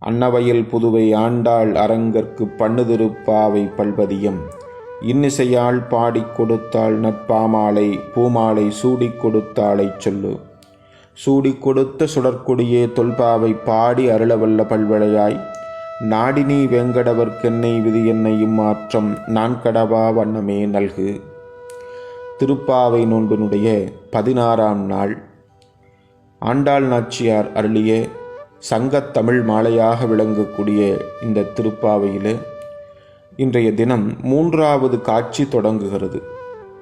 அன்னவயல் புதுவை ஆண்டாள் அரங்கற்கு பண்ணுதிருப்பாவை பல்பதியம் இன்னிசையால் பாடிக் கொடுத்தாள் நட்பாமாலை பூமாலை சூடிக் கொடுத்தாளைச் சொல்லு. சூடிக் கொடுத்த சுடற்கொடியே தொல்பாவை பாடி அருளவல்ல பல்வளையாய் நாடினி வெங்கடவர்க்கென்னை விதி என்னையும் மாற்றம் நான் கடவா வண்ணமே நல்கு. திருப்பாவை நோன்பினுடைய பதினாறாம் நாள். ஆண்டாள் நாச்சியார் அருளிய சங்கத் தமிழ் மாலையாக விளங்கக்கூடிய இந்த திருப்பாவையில் இன்றைய தினம் மூன்றாவது காட்சி தொடங்குகிறது.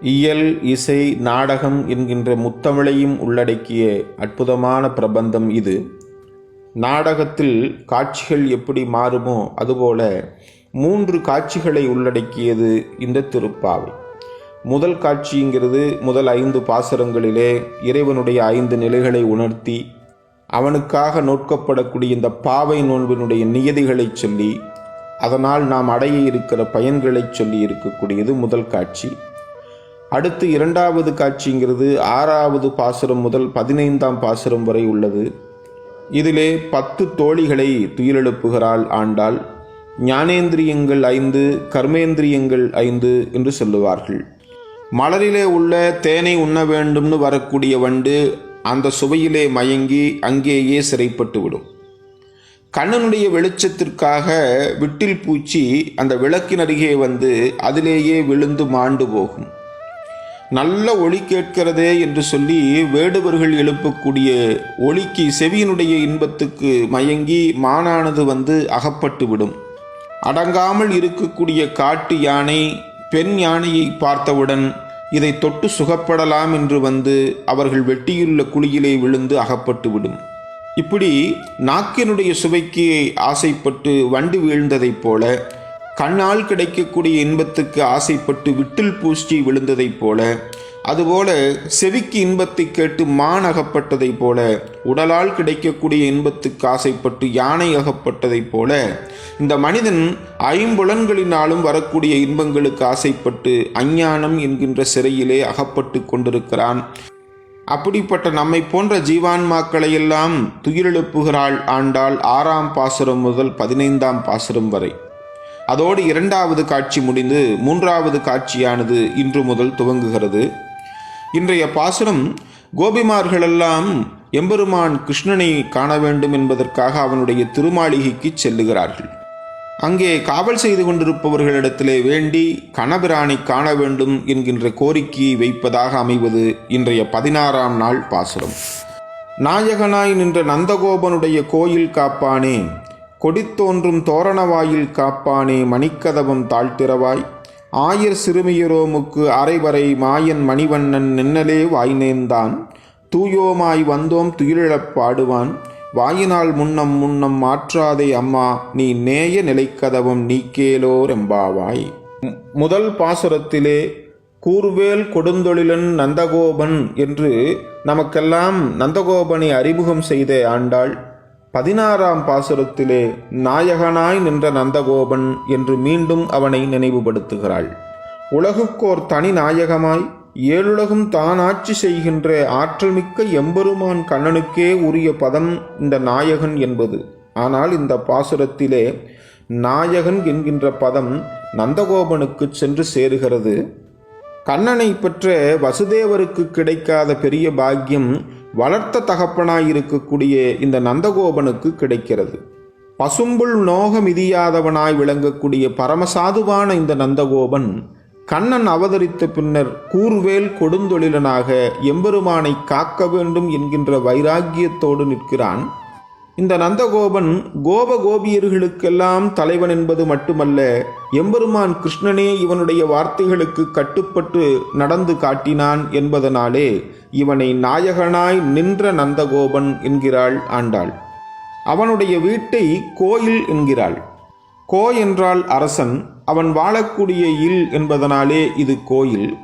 இயல் இசை நாடகம் என்கின்ற முத்தமிழையும் உள்ளடக்கிய அற்புதமான பிரபந்தம் இது. நாடகத்தில் காட்சிகள் எப்படி மாறுமோ அதுபோல மூன்று காட்சிகளை உள்ளடக்கியது இந்த திருப்பாவை. முதல் காட்சிங்கிறது முதல் ஐந்து பாசுரங்களிலே இறைவனுடைய ஐந்து நிலைகளை உணர்த்தி அவனுக்காக நோட்கப்படக்கூடிய இந்த பாவை நோன்பினுடைய நியதிகளை சொல்லி அதனால் நாம் அடைய இருக்கிற பயன்களை சொல்லி இருக்கக்கூடியது முதல் காட்சி. அடுத்து இரண்டாவது காட்சிங்கிறது ஆறாவது பாசுரம் முதல் பதினைந்தாம் பாசுரம் வரை உள்ளது. இதிலே பத்து தோழிகளை துயிலெழுப்புகிறாள் ஆண்டாள். ஞானேந்திரியங்கள் ஐந்து கர்மேந்திரியங்கள் ஐந்து என்று சொல்லுவார்கள். மலரிலே உள்ள தேனை உண்ண வேண்டும்னு வரக்கூடிய வண்டு அந்த சுவையிலே மயங்கி அங்கேயே சிறைப்பட்டு விடும். கண்ணனுடைய வெளிச்சத்திற்காக விட்டில் பூச்சி அந்த விளக்கின் அருகே வந்து அதிலேயே விழுந்து மாண்டு போகும். நல்ல ஒளி கேட்கிறதே என்று சொல்லி வேடுவர்கள் எழுப்பக்கூடிய ஒளிக்கு செவியினுடைய இன்பத்துக்கு மயங்கி மானானது வந்து அகப்பட்டு விடும். அடங்காமல் இருக்கக்கூடிய காட்டு யானை பெண் யானையை பார்த்தவுடன் இதை தொட்டு சுகப்படலாம் என்று வந்து அவர்கள் வெட்டியுள்ள குழியிலே விழுந்து அகப்பட்டு விடும். இப்படி நாக்கினுடைய சுவைக்கு ஆசைப்பட்டு வண்டு வீழ்ந்ததைப் போல கண்ணால் கிடைக்கக்கூடிய இன்பத்துக்கு ஆசைப்பட்டு விட்டில் பூச்சி விழுந்ததைப் போல அதுபோல செவிக்கு இன்பத்தை கேட்டு மான் அகப்பட்டதைப் போல உடலால் கிடைக்கக்கூடிய இன்பத்துக்கு ஆசைப்பட்டு யானை அகப்பட்டதைப் போல இந்த மனிதன் ஐம்புலன்களினாலும் வரக்கூடிய இன்பங்களுக்கு ஆசைப்பட்டு அஞ்ஞானம் என்கின்ற சிறையிலே அகப்பட்டு கொண்டிருக்கிறான். அப்படிப்பட்ட நம்மை போன்ற ஜீவான்மாக்களையெல்லாம் துயிரெழுப்புகிறாள் ஆண்டாள் ஆறாம் பாசுரம் முதல் பதினைந்தாம் பாசுரம் வரை. அதோடு இரண்டாவது காட்சி முடிந்து மூன்றாவது காட்சியானது இன்று முதல் துவங்குகிறது. இன்றைய பாசுரம் கோபிமார்களெல்லாம் எம்பெருமான் கிருஷ்ணனை காண வேண்டும் என்பதற்காக அவனுடைய திருமாளிகைக்கு செல்லுகிறார்கள். அங்கே காவல் செய்து கொண்டிருப்பவர்களிடத்திலே வேண்டி கணபிரானை காண வேண்டும் என்கின்ற கோரிக்கையை வைப்பதாக அமைவது இன்றைய பதினாறாம் நாள் பாசுரம். நாயகனாய் நின்ற நந்தகோபனுடைய கோயில் காப்பானே கொடித்தோன்றும் தோரணவாயில் காப்பானே மணிக்கதவம் தாழ்த்திரவாய் ஆயர் சிறுமியரோமுக்கு அரைவரை மாயன் மணிவண்ணன் நின்னலே வாய்நேர்ந்தான். தூயோமாய் வந்தோம் துயிலிழப் பாடுவான். வாயினால் முன்னம் முன்னம் மாற்றாதே அம்மா நீ நேய நிலைக்கதவும் நீக்கேலோரெம்பாவாய் முதல் பாசுரத்திலே கூர்வேல் கொடுந்தொழிலன் நந்தகோபன் என்று நமக்கெல்லாம் நந்தகோபனை அறிமுகம் செய்த ஆண்டாள். பதினாறாம் பாசுரத்திலே நாயகனாய் நின்ற நந்தகோபன் என்று மீண்டும் அவனை நினைவுபடுத்துகிறாள். உலகுக்கோர் தனி நாயகமாய் ஏழுலகும் தான் ஆட்சி செய்கின்ற ஆற்றல்மிக்க எம்பெருமான் கண்ணனுக்கே உரிய பதம் இந்த நாயகன் என்பது. ஆனால் இந்த பாசுரத்திலே நாயகன் என்கின்ற பதம் நந்தகோபனுக்கு சென்று சேருகிறது. கண்ணனை பெற்ற வசுதேவருக்கு கிடைக்காத பெரிய பாக்கியம் வளர்த்த தகப்பனாயிருக்கக்கூடிய இந்த நந்தகோபனுக்கு கிடைக்கிறது. பசும்புல் நோக மிதியாதவனாய் விளங்கக்கூடிய பரமசாதுவான இந்த நந்தகோபன் கண்ணன் அவதரித்த பின்னர் கூர்வேல் கொடுந்தொழிலனாக எம்பெருமானை காக்க வேண்டும் என்கின்ற வைராக்கியத்தோடு நிற்கிறான். இந்த நந்தகோபன் கோப கோபியர்களுக்கெல்லாம் தலைவன் என்பது மட்டுமல்ல எம்பெருமான் கிருஷ்ணனே இவனுடைய வார்த்தைகளுக்கு கட்டுப்பட்டு நடந்து காட்டினான் என்பதனாலே இவனை நாயகனாய் நின்ற நந்தகோபன் என்கிறாள் ஆண்டாள். அவனுடைய வீட்டை கோயில் என்கிறாள். கோ என்றால் அரசன் அவன் வாழக்கூடிய இல் என்பதனாலே இது கோயில்.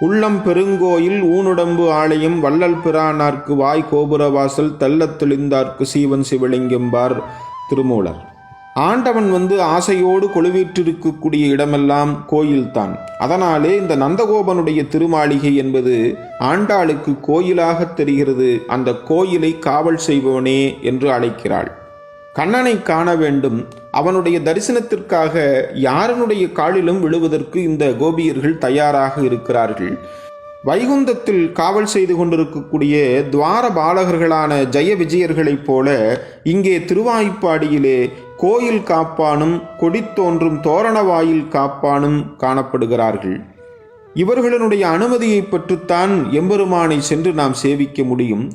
உள்ளம் பெருங்கோயில் ஊனுடம்பு ஆலயம் வள்ளல் பிரானார்க்கு வாய் கோபுரவாசல் தெள்ளத் தெளிந்தார்க்கு சீவன் சிவலிங்கம்பார் திருமூலர். ஆண்டவன் வந்து ஆசையோடு கொழுவிற்றிருக்கக்கூடிய இடமெல்லாம் கோயில்தான். அதனாலே இந்த நந்தகோபனுடைய திருமாளிகை என்பது ஆண்டாளுக்கு கோயிலாக தெரிகிறது. அந்த கோயிலை காவல் செய்பவனே என்று அழைக்கிறாள். கண்ணனை காண வேண்டும். அவனுடைய தரிசனத்திற்காக யாரனுடைய காலிலும் விழுவதற்கு இந்த கோபியர்கள் தயாராக இருக்கிறார்கள். வைகுந்தத்தில் காவல் செய்து கொண்டிருக்கக்கூடிய துவார பாலகர்களான ஜெய விஜயர்களைப் போல இங்கே திருவாய்ப்பாடியிலே கோயில் காப்பானும் கொடித்தோன்றும் தோரணவாயில் காப்பானும் காணப்படுகிறார்கள். இவர்களுடைய அனுமதியை பெற்றுத்தான் எம்பெருமானை சென்று நாம் சேவிக்க முடியும்.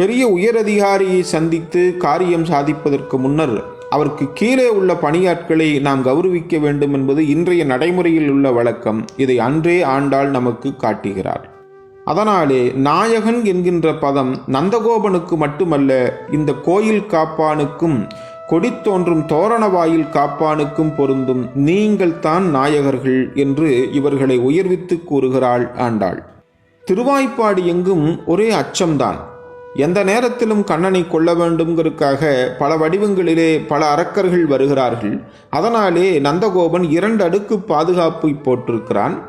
பெரிய உயரதிகாரியை சந்தித்து காரியம் சாதிப்பதற்கு முன்னர் அவருக்கு கீழே உள்ள பணியாட்களை நாம் கௌரவிக்க வேண்டும் என்பது இன்றைய நடைமுறையில் உள்ள வழக்கம். இதை அன்றே ஆண்டாள் நமக்கு காட்டுகிறார் அதனாலே நாயகன் என்கின்ற பதம் நந்தகோபனுக்கு மட்டுமல்ல இந்த கோயில் காப்பானுக்கும் கொடித்தோன்றும் தோரணவாயில் காப்பானுக்கும் பொருந்தும் நீங்கள் தான் நாயகர்கள் என்று இவர்களை உயர்வித்து கூறுகிறாள் ஆண்டாள். திருவாய்ப்பாடி எங்கும் ஒரே அச்சம்தான். எந்த நேரத்திலும் கண்ணனை கொள்ள வேண்டும்ங்கிறதுக்காக பல வடிவங்களிலே பல அரக்கர்கள் வருகிறார்கள். அதனாலே நந்தகோபன் இரண்டு அடுக்கு பாதுகாப்பு போட்டிருக்கிறான்.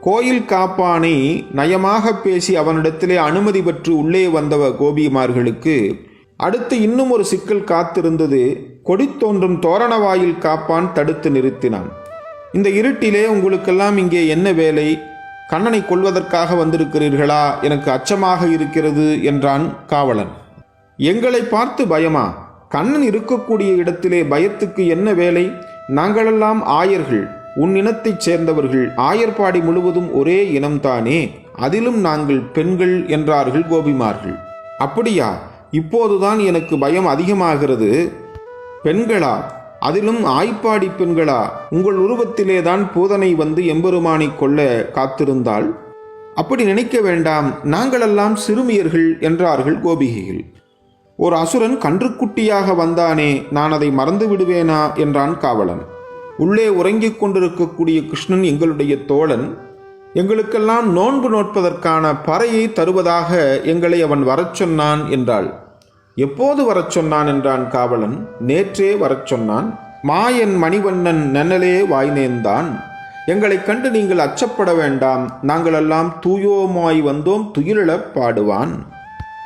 கோயில் காப்பானை நயமாக பேசி அவனிடத்திலே அனுமதி பெற்று உள்ளே வந்தவ கோபிமார்களுக்கு அடுத்து இன்னும் ஒரு சிக்கல் காத்திருந்தது. கொடித்தோன்றும் தோரணவாயில் காப்பான் தடுத்து நிறுத்தினான். இந்த இருட்டிலே உங்களுக்கெல்லாம் இங்கே என்ன வேலை? கண்ணனை கொல்வதற்காக வந்திருக்கிறீர்களா? எனக்கு அச்சமாக இருக்கிறது என்றான் காவலன். எங்களை பார்த்து பயமா? கண்ணன் இருக்கக்கூடிய இடத்திலே பயத்துக்கு என்ன வேலை? நாங்களெல்லாம் ஆயர்கள் உன் இனத்தைச் சேர்ந்தவர்கள் ஆயர்பாடி முழுவதும் ஒரே இனம்தானே? அதிலும் நாங்கள் பெண்கள் என்றார்கள் கோபிமார்கள். அப்படியா? இப்போதுதான் எனக்கு பயம் அதிகமாகிறது. பெண்களா? அதிலும் ஆய்ப்பாடி பெண்களா உங்கள் உருவத்திலேதான் பூதனை வந்து எம்பெருமானை கொள்ள காத்திருந்தாள். அப்படி நினைக்க வேண்டாம் நாங்களெல்லாம் சிறுமியர்கள் என்றார்கள் கோபிகைகள். ஒரு அசுரன் கன்றுக்குட்டியாக வந்தானே நான் அதை மறந்து விடுவேனா? என்றான் காவலன். உள்ளே உறங்கிக் கொண்டிருக்கக்கூடிய கிருஷ்ணன் எங்களுடைய தோழன். எங்களுக்கெல்லாம் நோன்பு நோட்பதற்கான பறையை தருவதாக எங்களை அவன் வரச் சொன்னான் என்றாள். எப்போது வரச் சொன்னான் என்றான் காவலன்? நேற்றே வரச் சொன்னான். மாயன் மணிவண்ணன் நன்னலே வாய்நேந்தான் எங்களைக் கண்டு நீங்கள் அச்சப்பட வேண்டாம். நாங்களெல்லாம் தூயோமாய் வந்தோம் துயிலிழப் பாடுவான்.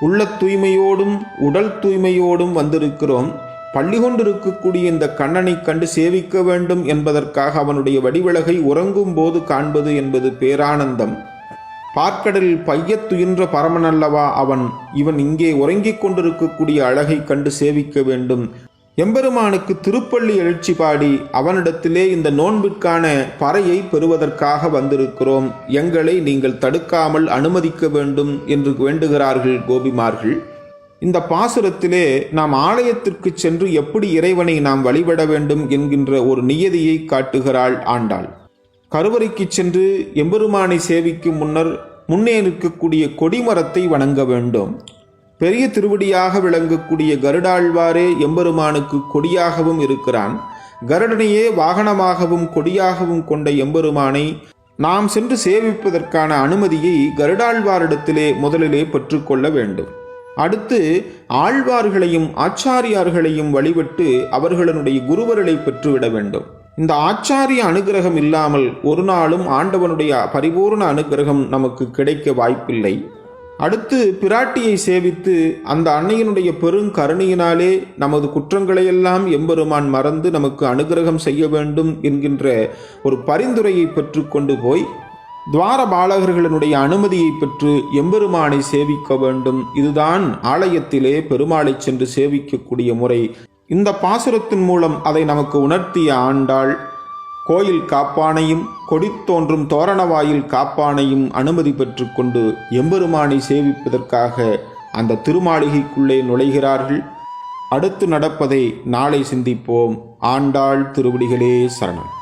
உள்ளத் தூய்மையோடும் உடல் தூய்மையோடும் வந்திருக்கிறோம். பள்ளி கொண்டிருக்கக்கூடிய இந்த கண்ணனை கண்டு சேவிக்க வேண்டும் என்பதற்காக அவனுடைய வடிவிலகை உறங்கும் போது காண்பது என்பது பேரானந்தம். பார்க்கடலில் பையத் துயின்ற பரமனல்லவா அவன் இவன் இங்கே உறங்கிக் கொண்டிருக்கக்கூடிய அழகை கண்டு சேவிக்க வேண்டும். எம்பெருமானுக்கு திருப்பள்ளி எழுச்சி பாடி அவனிடத்திலே இந்த நோன்பிற்கான பறையை பெறுவதற்காக வந்திருக்கிறோம். எங்களை நீங்கள் தடுக்காமல் அனுமதிக்க வேண்டும் என்று வேண்டுகிறார்கள் கோபிமார்கள். இந்த பாசுரத்திலே நாம் ஆலயத்திற்கு சென்று எப்படி இறைவனை நாம் வழிபட வேண்டும் என்கின்ற ஒரு நியதியை காட்டுகிறாள் ஆண்டாள். கருவறைக்கு சென்று எம்பெருமானை சேவிக்கும் முன்னர் முன்னே நிற்கக்கூடிய கொடிமரத்தை வணங்க வேண்டும். பெரிய திருவடியாக விளங்கக்கூடிய கருடாழ்வாரே எம்பெருமானுக்கு கொடியாகவும் இருக்கிறான். கருடனையே வாகனமாகவும் கொடியாகவும் கொண்ட எம்பெருமானை நாம் சென்று சேவிப்பதற்கான அனுமதியை கருடாழ்வாரிடத்திலே முதலிலே பெற்றுக்கொள்ள வேண்டும். அடுத்து ஆழ்வார்களையும் ஆச்சாரியார்களையும் வழிபட்டு அவர்களுடைய குருவர்களை பெற்றுவிட வேண்டும். இந்த ஆச்சாரிய அனுகிரகம் இல்லாமல் ஒரு நாளும் ஆண்டவனுடைய பரிபூர்ண அனுகிரகம் நமக்கு கிடைக்க வாய்ப்பில்லை. அடுத்து பிராட்டியை சேவித்து அந்த அன்னையினுடைய பெருங்கருணையினாலே நமது குற்றங்களையெல்லாம் எம்பெருமான் மறந்து நமக்கு அனுகிரகம் செய்ய வேண்டும் என்கின்ற ஒரு பரிந்துரையை பெற்றுக்கொண்டு போய் துவார பாலகர்களினுடைய அனுமதியை பெற்று எம்பெருமானை சேவிக்க வேண்டும். இதுதான் ஆலயத்திலே பெருமாளை சென்று சேவிக்கக்கூடிய முறை. இந்த பாசுரத்தின் மூலம் அதை நமக்கு உணர்த்திய ஆண்டாள் கோயில் காப்பானையும் கொடித்தோன்றும் தோரணவாயில் காப்பானையும் அனுமதி பெற்றுக்கொண்டு எம்பெருமானை சேவிப்பதற்காக அந்த திருமாளிகைக்குள்ளே நுழைகிறார்கள். அடுத்து நடப்பதை நாளை சிந்திப்போம். ஆண்டாள் திருவடிகளே சரணம்.